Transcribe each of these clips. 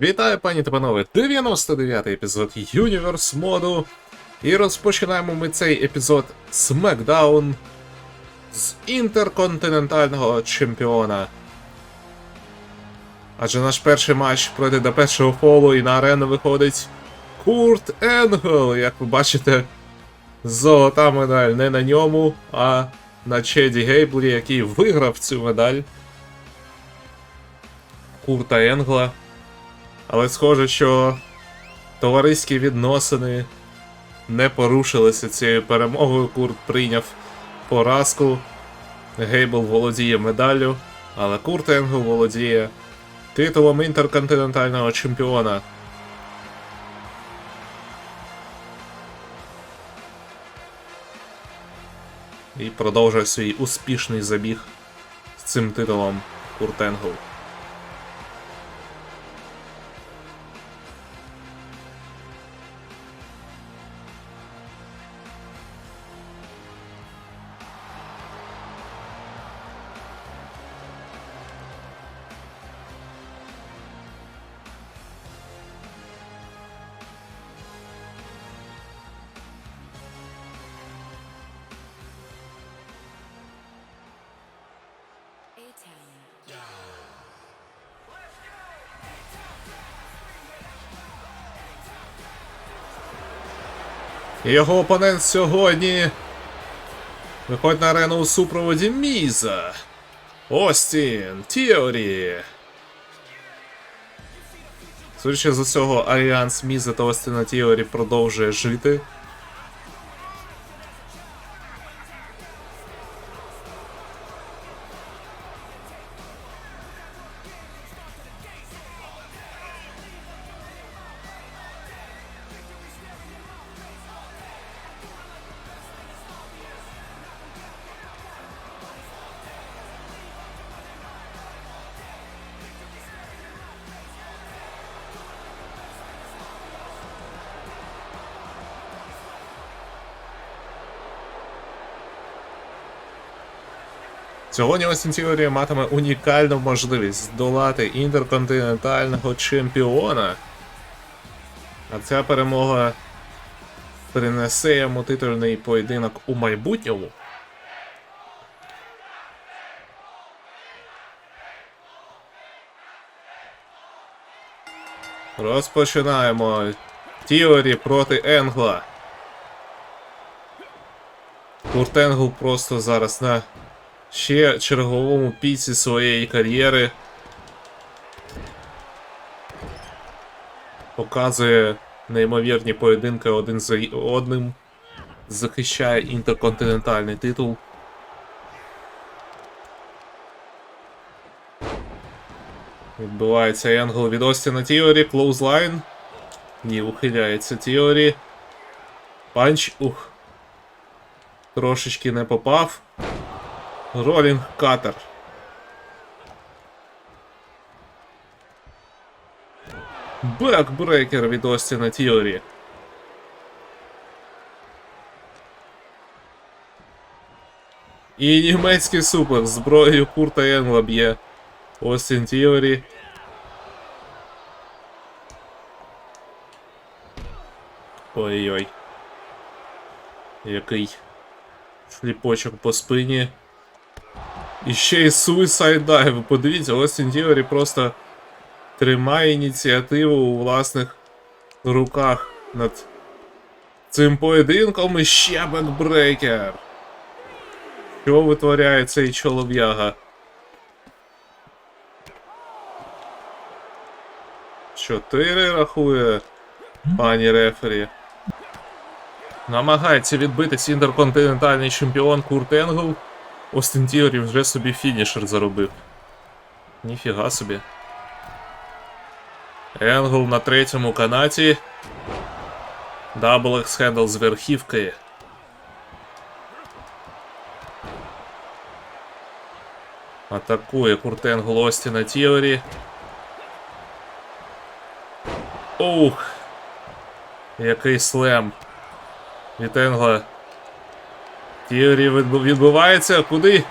Вітаю, пані та панове! 99-й епізод Юніверс моду. І розпочинаємо ми цей епізод SmackDown з інтерконтинентального чемпіона. Адже наш перший матч пройде до першого фолу і на арену виходить Курт Енгел. Як ви бачите, золота медаль не на ньому, а на Чеді Гейблі, який виграв цю медаль. Курта Енгла. Але схоже, що товариські відносини не порушилися цією перемогою. Курт прийняв поразку. Гейбл володіє медаллю, але Курт Енгл володіє титулом інтерконтинентального чемпіона. І продовжує свій успішний забіг з цим титулом Курт Енгл. Його опонент сьогодні виходить на арену у супроводі Міза. Остін, Тіорі. Судячи з усього, альянс Міза та Остіна Тіорі продовжує жити. Сьогодні Остін Тіорі матиме унікальну можливість здолати інтерконтинентального чемпіона. А ця перемога принесе йому титульний поєдинок у майбутньому. Розпочинаємо. Тіорі проти Енгла. Курт Енгл просто зараз на ще черговому піці своєї кар'єри. Показує неймовірні поєдинки один за одним. Захищає інтерконтинентальний титул. Відбувається Енгл від Остіна Тіорі, клоузлайн. Ні, ухиляється Тіорі. Панч. Ух. Трошечки не попав. Ролінг катер. Бекбрекер від Остіна Тіорі. І німецький супер зброєю Курта Енгла б'є. Остін Тіорі. Ой-ой. Який шліпочок по спині. І ще й Suicide Dive. Подивіться, Остін Тіорі просто тримає ініціативу у власних руках над цим поєдинком і ще бекбрейкер. Що витворяє цей чолов'яга? Чотири рахує пані Рефері. Намагається відбитись інтерконтинентальний чемпіон Курт Енгл. Остін Тіорі вже собі фінішер заробив. Ніфіга собі. Енгл на третьому канаті. Дабл хендл з верхівки. Атакує Курт Енгл Остіна Тіорі. Ух! Який слем. Від Енгла. Тіорі відбувається. Куди?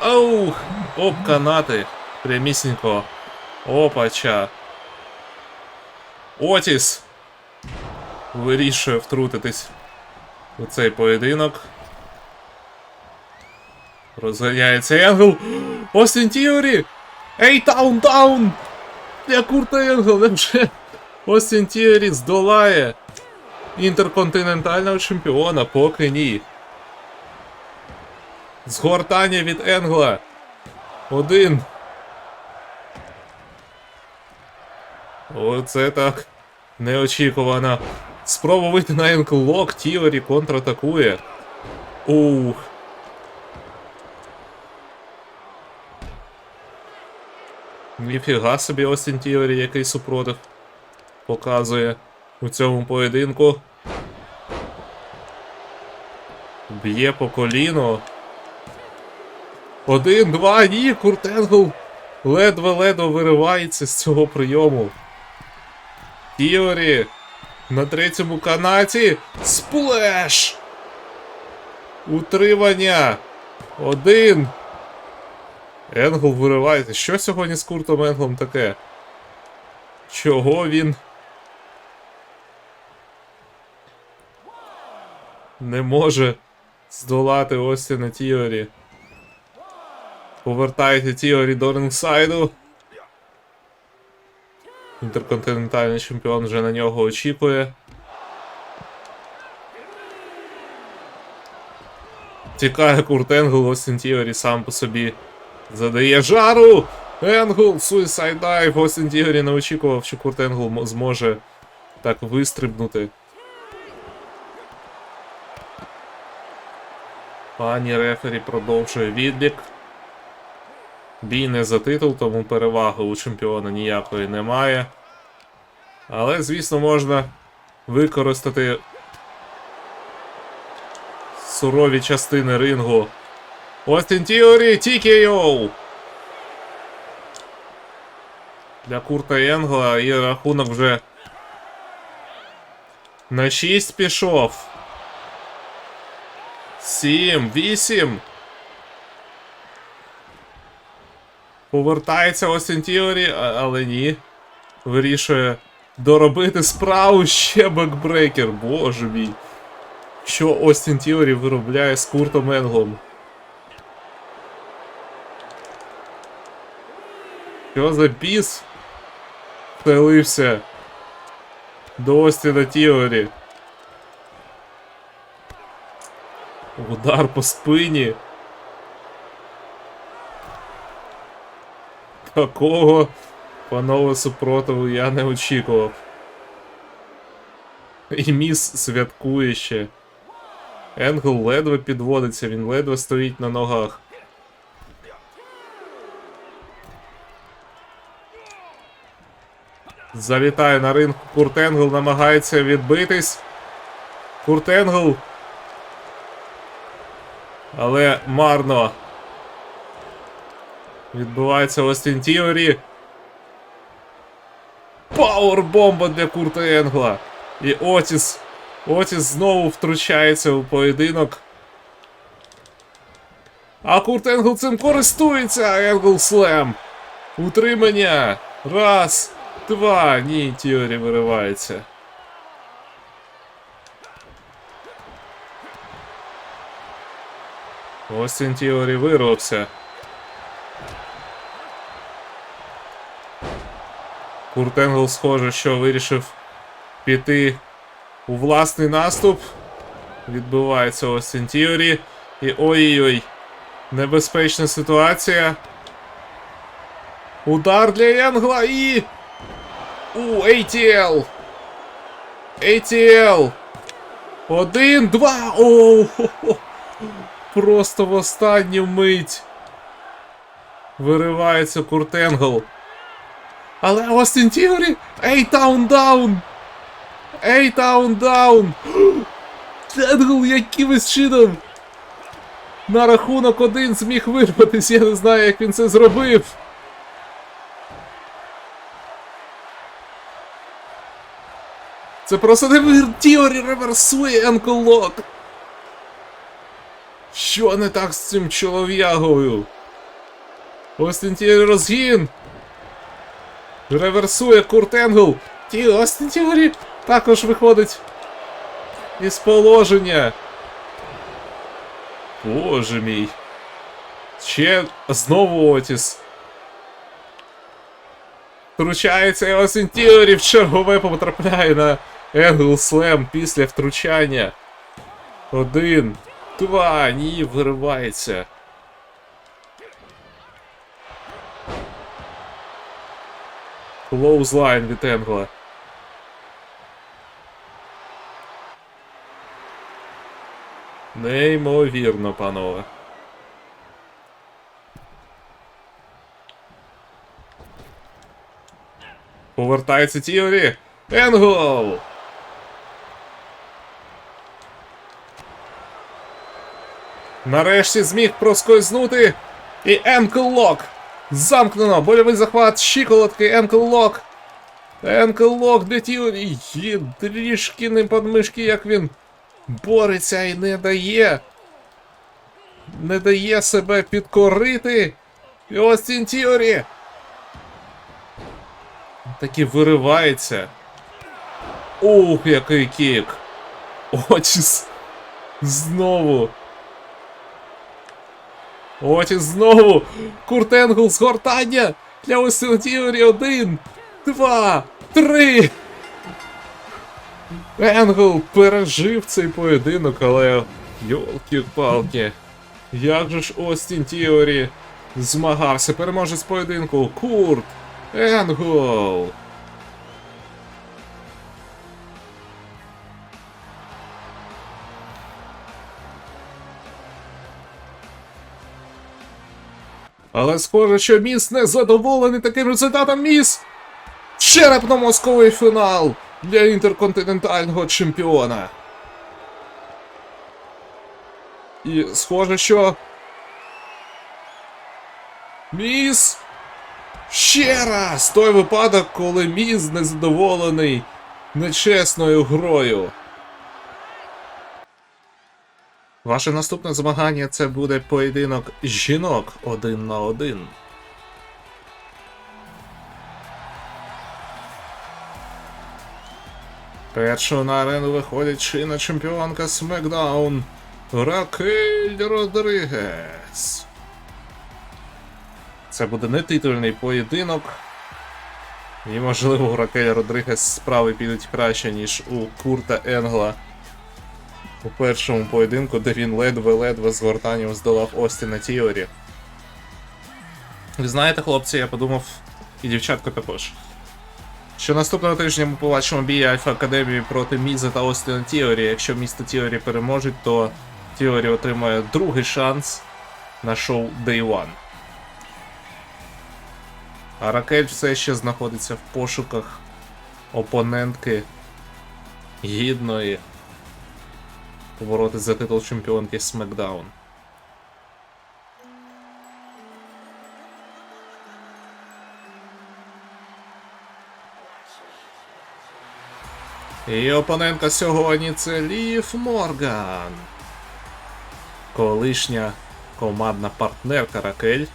Аух! Об канати. Прямісінько. Опача. Отіс вирішує втрутитись у цей поєдинок. Розганяється Енгл. Остін Тіорі! Ей, таун, таун! Для Курта Енгл, невже Остін Тіорі здолає інтерконтинентального чемпіона, поки ні. Згортання від Енгла. Один. Оце так. Неочікувано. Спроба вийти на енкл лок, Тіорі контратакує. Ух. Ніфіга собі Остін Тіорі, який супротив показує у цьому поєдинку. Б'є по коліну. Один, два, ні, Куртенгл ледве-ледве виривається з цього прийому. Тіорі на третьому канаті. Сплеш! Утримання. Один. Енгл виривається. Що сьогодні з Куртом Енглом таке? Чого він? Не може здолати Остіна Тіорі. Повертається Тіорі до рингсайду. Інтерконтинентальний чемпіон вже на нього очікує. Тікає Курт Енгл, Остін Тіорі сам по собі задає жару. Енгл, Suicide Dive. Остін Тіорі не очікував, що Курт Енгл зможе так вистрибнути. Пані Рефері продовжує відлік. Бій не за титул, тому переваги у чемпіона ніякої немає. Але, звісно, можна використати сурові частини рингу. Остін Тіорі, TKO! Для Курта Енгла і рахунок вже на 6 пішов. 7, 8. Повертається Остін Тіорі, але ні. Вирішує доробити справу ще бекбрейкер. Боже мій. Що Остін Тіорі виробляє з Куртом Енглом? Що за біс? Втелився до Остіна Тіорі. Удар по спині. Такого панове супротиву я не очікував. І міс святкує ще. Енгл ледве підводиться, він ледве стоїть на ногах. Залітає на ринг Курт Енгл, намагається відбитись. Курт Енгл. Але марно. Відбувається Остін Тіорі. Пауербомба для Курта Енгла. І Отіс. Отіс знову втручається у поєдинок. А Курт Енгл цим користується. Енгл слем. Утримання. Раз, два. Ні, Тіорі виривається. Остін Тіорі вирвався. Курт Енгл, схоже, що вирішив піти у власний наступ. Відбувається Остін Тіорі. І ой-ой-ой. Небезпечна ситуація. Удар для Енгла і. У ATL. ATL. Один, два. О, хо-хо. Просто в останню мить. Виривається Курт Енгл. Але Остін Тіорі! Ей, таун даун! Ей, таун даун! Енгл якимось чином! На рахунок один зміг вирватися, я не знаю, як він це зробив. Це просто не Тіорі реверсує енколок. Що не так з цим чолов'ягою? Остін Тіорі розгін! Реверсує Курт Енгл. Ті, Остін Тіорі також виходить із положення. Боже мій. Ще знову Отіс. Втручається і Остін Тіорі в чергове потрапляє на Енгл Слем після втручання. Один, два, ні, виривається. Клоузлайн від Енгла. Неймовірно, панове. Повертається Тіорі. Енгол! Нарешті зміг проскользнути. І Енкл Лок. Замкнено. Больовий захват щиколотки. Енкл Лок. Енкл Лок для Тіорі. Є трішки не подмишки, як він бореться і не дає. Не дає себе підкорити. І Остін Тіорі. Таки виривається. Ух, який кік. Отіс. Знову. Отіс знову. Курт Енгл згортання. Для Тіорі. Один, два, три. Енгл пережив цей поєдинок, але. Йолки-палки. Як же ж Остін Тіорі змагався, переможець поєдинку. Курт Енгл. Але схоже, що Міс не задоволений таким результатом Міс. Черепно-мозковий фінал для інтерконтинентального чемпіона. І схоже, що. Міс. Ще раз! Той випадок, коли Міс незадоволений нечесною грою. Ваше наступне змагання це буде поєдинок жінок один на один. Першою на арену виходить чинна чемпіонка SmackDown Ракель Родригес. Це буде не титульний поєдинок. І, можливо, у Ракель Родригес справи підуть краще, ніж у Курта Енгла у першому поєдинку, де він ледве-ледве з гортанням здолав Остіна Тіорі. Ви знаєте, хлопці, я подумав, і дівчатка також. Що наступного тижня ми побачимо бій Альфа Академії проти Міза та Остіна Тіорі. Якщо місто Тіорі переможуть, то Тіорі отримає другий шанс на шоу Day One. А Ракель все ще знаходиться в пошуках опонентки гідної побороти за титул чемпіонки SmackDown. І опонентка сьогодні це Лів Морган. Колишня командна партнерка Ракель.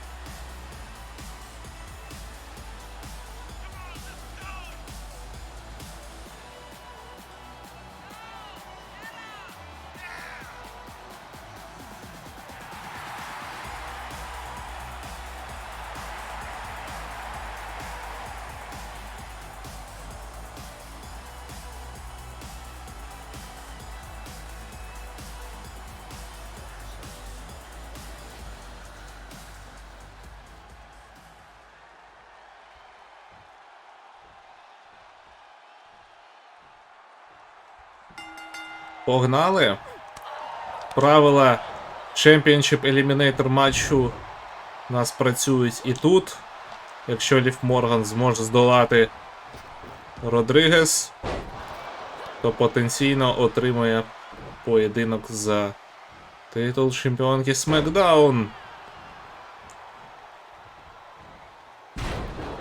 Погнали. Правила Championship Eliminator матчу у нас працюють і тут. Якщо Лів Морган зможе здолати Родригес, то потенційно отримає поєдинок за титул чемпіонки SmackDown.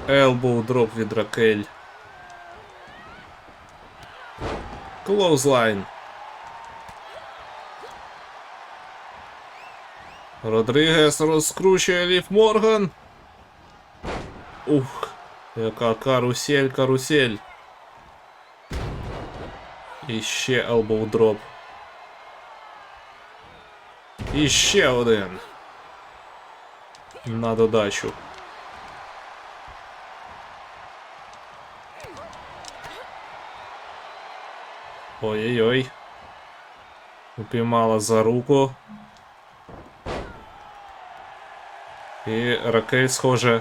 Елбоу дроп від Ракель. Клоузлайн. Родригес розкручує Лів Морган. Ух, яка карусель, карусель. І ще elbow дроп. І ще один. На додачу. Ой-ой-ой. Упіймала за руку. І Ракель, схоже,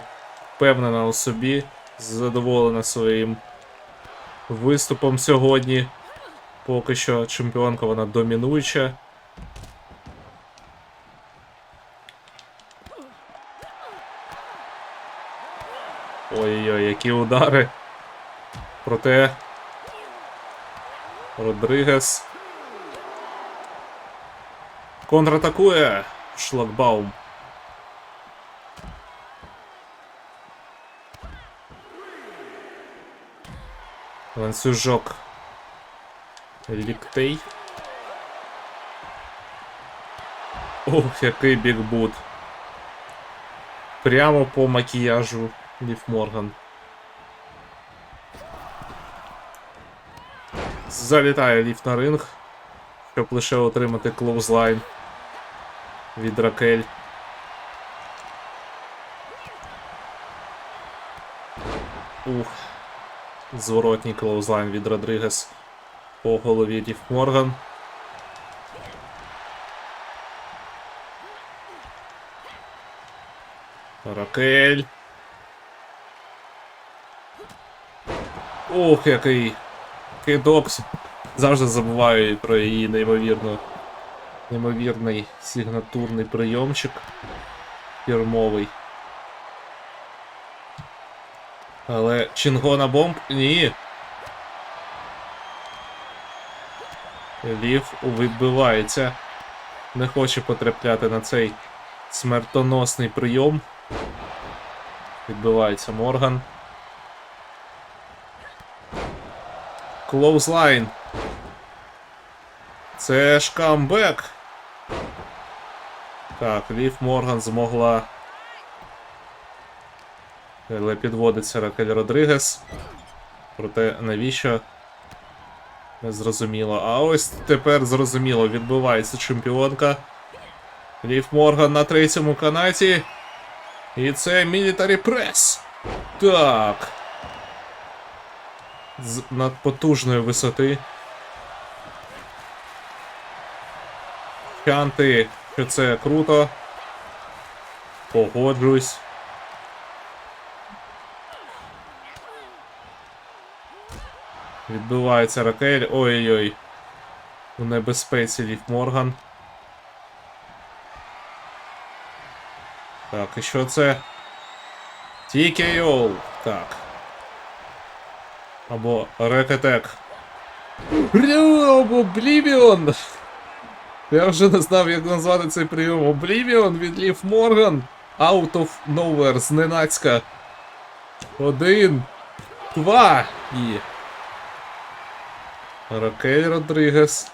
впевнена у собі, задоволена своїм виступом сьогодні. Поки що чемпіонка вона домінуюча. Ой-ой-ой, які удари. Проте Родригес контратакує шлагбаум. Ланцюжок ліктей. Ох, який бікбут. Прямо по макіяжу Лів Морган. Залітає ліф на ринг, щоб лише отримати клоузлайн від Ракель. Ух. Зворотній клоузлайн від Родригес по голові Ліф Морган. Ракель. Ох, який кидок. Завжди забуваю про її неймовірно. Неймовірний сигнатурний прийомчик. Фірмовий. Але Чингона бомб? Ні. Лів відбивається. Не хоче потрапляти на цей смертоносний прийом. Відбивається Морган. Клоузлайн. Це ж камбек. Так, Лів Морган змогла. Але підводиться Ракель Родригес. Проте навіщо? Не зрозуміло. А ось тепер зрозуміло, відбувається чемпіонка. Лів Морган на третьому канаті. І це Military Press. Так. З надпотужної висоти. Чанти, що це круто. Погоджуюсь. Відбивається Ракель. Ой-ой-ой. У небезпеці Лів Морган. Так, і що це? TKO. Так. Або Рекетек. Облівіон! Я вже не знав, як назвати цей прийом. Облівіон від Лів Морган. Out of nowhere, зненацька. Один. Два. І. Ракель Родригес.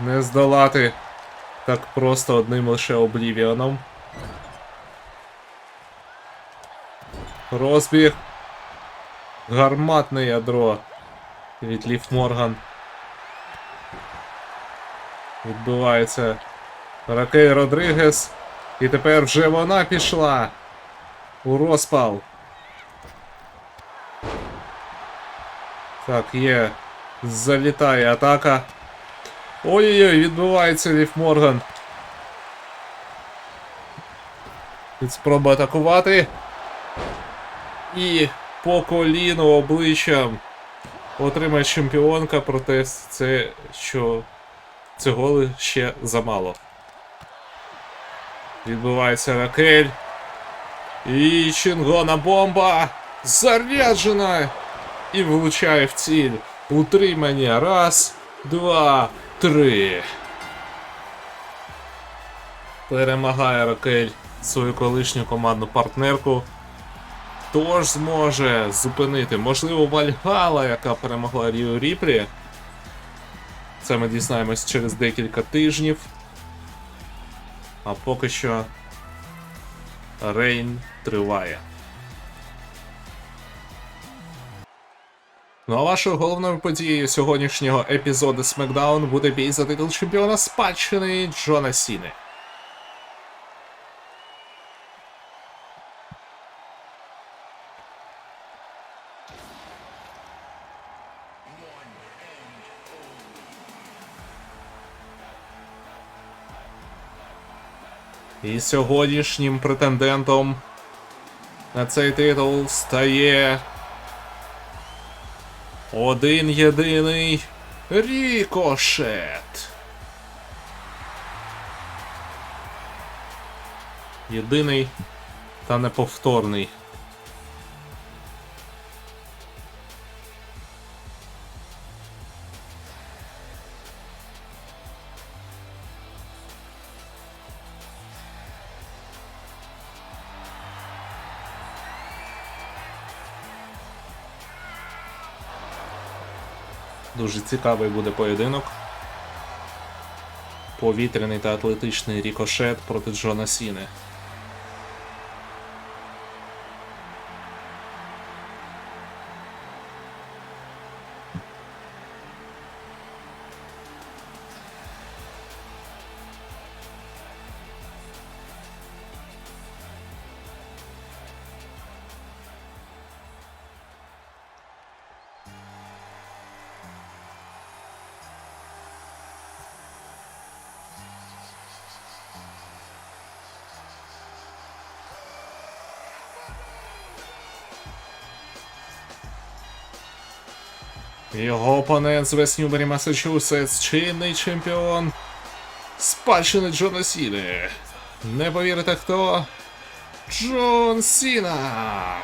Не здолати так просто одним лише Облівіоном. Розбіг. Гарматне ядро від Лів Морган. Відбувається Ракель Родригес. І тепер вже вона пішла у розпал. Так, є. Залітає атака. Ой-ой-ой, відбувається Лів Морган. Від спроби атакувати. І по коліну обличчям отримає чемпіонка, проте це що цього ще замало. Відбувається Ракель. І Чингона бомба заряджена і влучає в ціль. Утримання. Раз, два, три. Перемагає Ракель свою колишню командну партнерку. Хто ж зможе зупинити? Можливо, Вальгала, яка перемогла Ріо Ріпрі. Це ми дізнаємось через декілька тижнів. А поки що Рейн триває. Ну а вашою головною подією сьогоднішнього епізоду SmackDown буде бій за титул чемпіона спадщини Джона Сіни. І сьогоднішнім претендентом на цей титул стає один єдиний Рікошет. Єдиний та неповторний. Цікавий буде поєдинок. Повітряний та атлетичний рікошет проти Джона Сіни. Його опонент з Веснюбері, Масачусетс, чинний чемпіон. Спадщини Джона Сіни. Не повірите хто? Джон Сіна!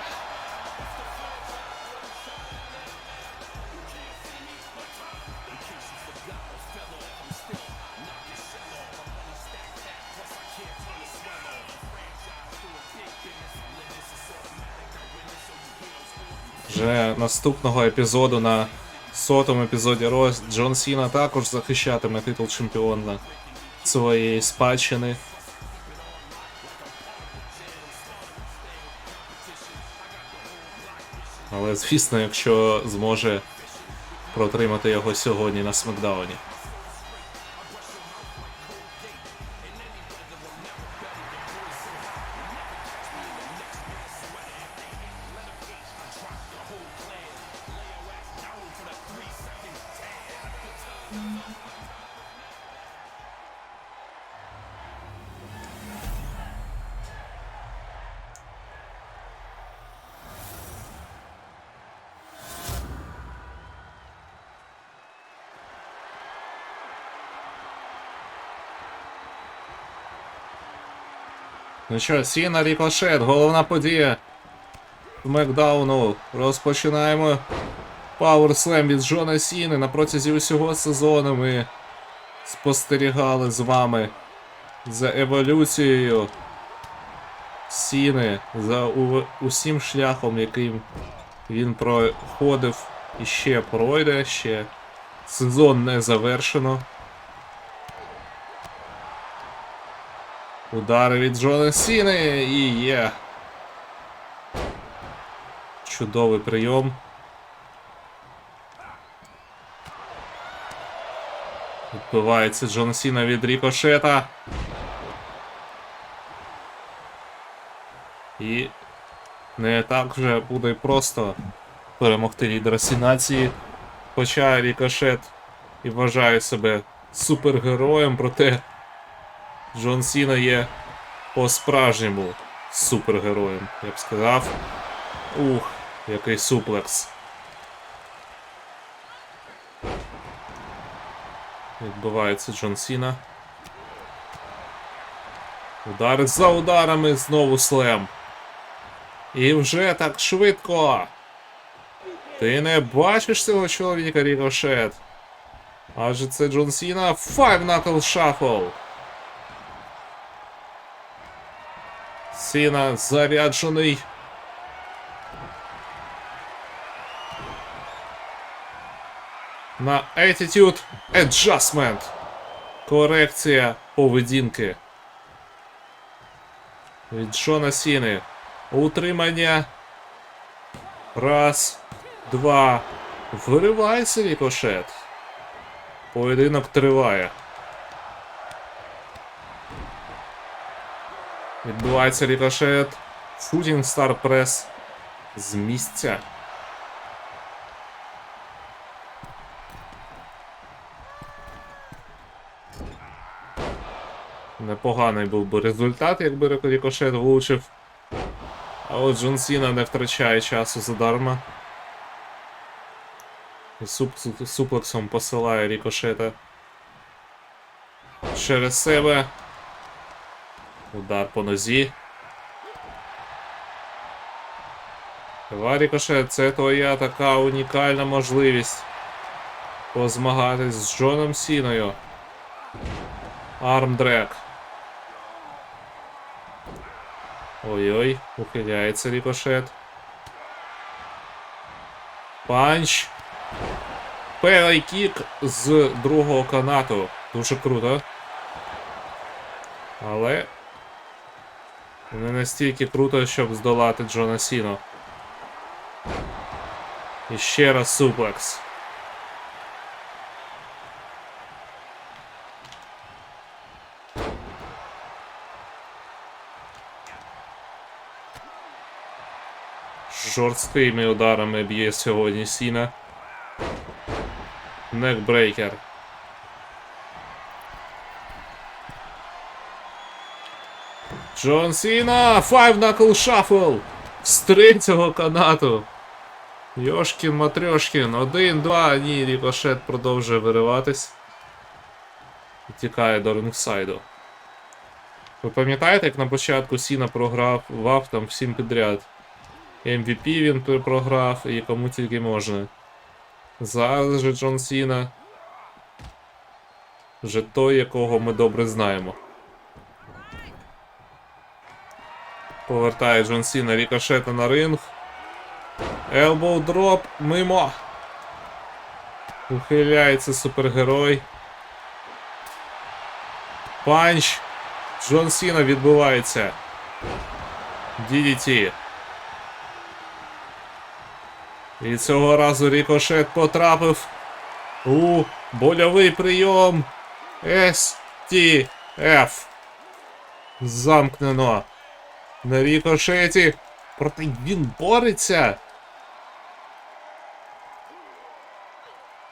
Вже наступного епізоду на сотому епізоді Рос Джон Сіна також захищатиме титул чемпіона своєї спадщини. Але звісно, якщо зможе протримати його сьогодні на Смакдауні. Ну що, Сіна Рікошет, головна подія Смакдауну. Розпочинаємо Slam від Джона Сіни. На протязі усього сезону ми спостерігали з вами за еволюцією Сіни, за усім шляхом, яким він проходив і ще пройде, ще сезон не завершено. Удари від Джона Сіни і є. Чудовий прийом. Відбивається Джон Сіна від Рікошета. І не так вже буде просто перемогти лідера Сінації. Хоча Рікошет і вважає себе супергероєм, проте Джон Сіна є по-справжньому супергероєм, я б сказав. Ух, який суплекс. Відбувається Джон Сіна. Удари за ударами, знову слем. І вже так швидко. Ти не бачиш цього чоловіка, Рікошет. Адже це Джон Сіна Five Knuckle Shuffle. Сіна заряджений. На Attitude Adjustment. Корекція поведінки. Від Джона Сіни. Утримання. Раз, два, Виривається рікошет. Поєдинок триває. Відбувається рікошет. Shooting Star Press з місця. Непоганий був би результат, якби рикошет влучив. А от Джон Сіна не втрачає часу задарма. І суп, суплексом посилає рікошета. Через себе. Удар по нозі. Рікошет, це твоя така унікальна можливість позмагатись з Джоном Сіною. Армдрек. Ой-ой, ухиляється рікошет. Панч. Перший кік з другого канату. Дуже круто. Але. Не настільки круто, щоб здолати Джона Сіно. І ще раз суплекс. Жорсткими ударами б'є сьогодні Сіна. Некбрейкер. Джон Сіна! Five Knuckle Shuffle! З третього канату. Йошкін Матрьошкін. Один, два. Ні, рікошет продовжує вириватись. І тікає до рингсайду. Ви пам'ятаєте, як на початку Сіна програв вав там всім підряд? MVP він програв і кому тільки можна. Зараз же Джон Сіна. Вже той, якого ми добре знаємо. Повертає Джон Сіна рікошета на ринг. Елбоу дроп мимо. Ухиляється супергерой. Панч. Джон Сіна відбувається. DDT. І цього разу рікошет потрапив у больовий прийом STF. Замкнено. На рікошеті. Проте він бореться.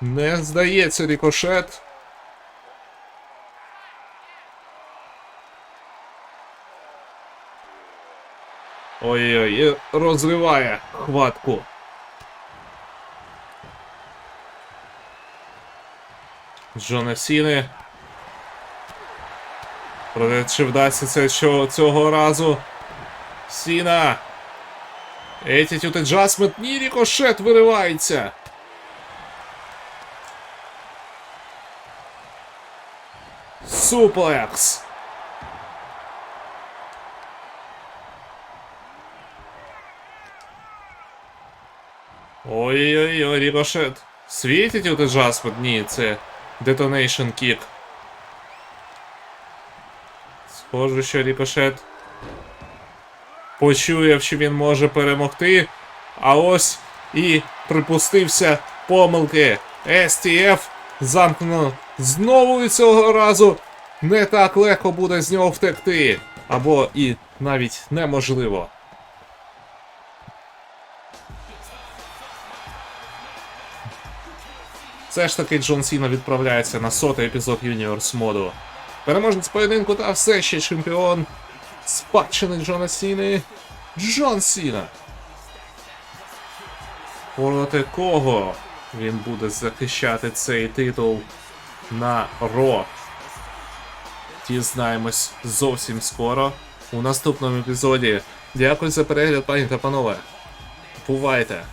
Не здається рікошет. Ой-ой, розриває хватку. Джона Сіни. Проте чи вдасться це що- цього разу? Сіна. Attitude Adjustment. Ні, рікошет виривається. Суплекс. Ой-ой-ой, рікошет. Світить у Adjustment? Ні, це Detonation Kick. Схоже, що рікошет почуяв, що він може перемогти. А ось і припустився помилки. STF замкнено знову і цього разу не так легко буде з нього втекти. Або і навіть неможливо. Все ж таки Джон Сіна відправляється на сотий епізод Юніорс моду. Переможець поєдинку та все ще чемпіон спадщини Джона Сіни. Джон Сіна. Проти кого він буде захищати цей титул на Ро? Дізнаємось зовсім скоро у наступному епізоді. Дякую за перегляд, пані та панове. Бувайте!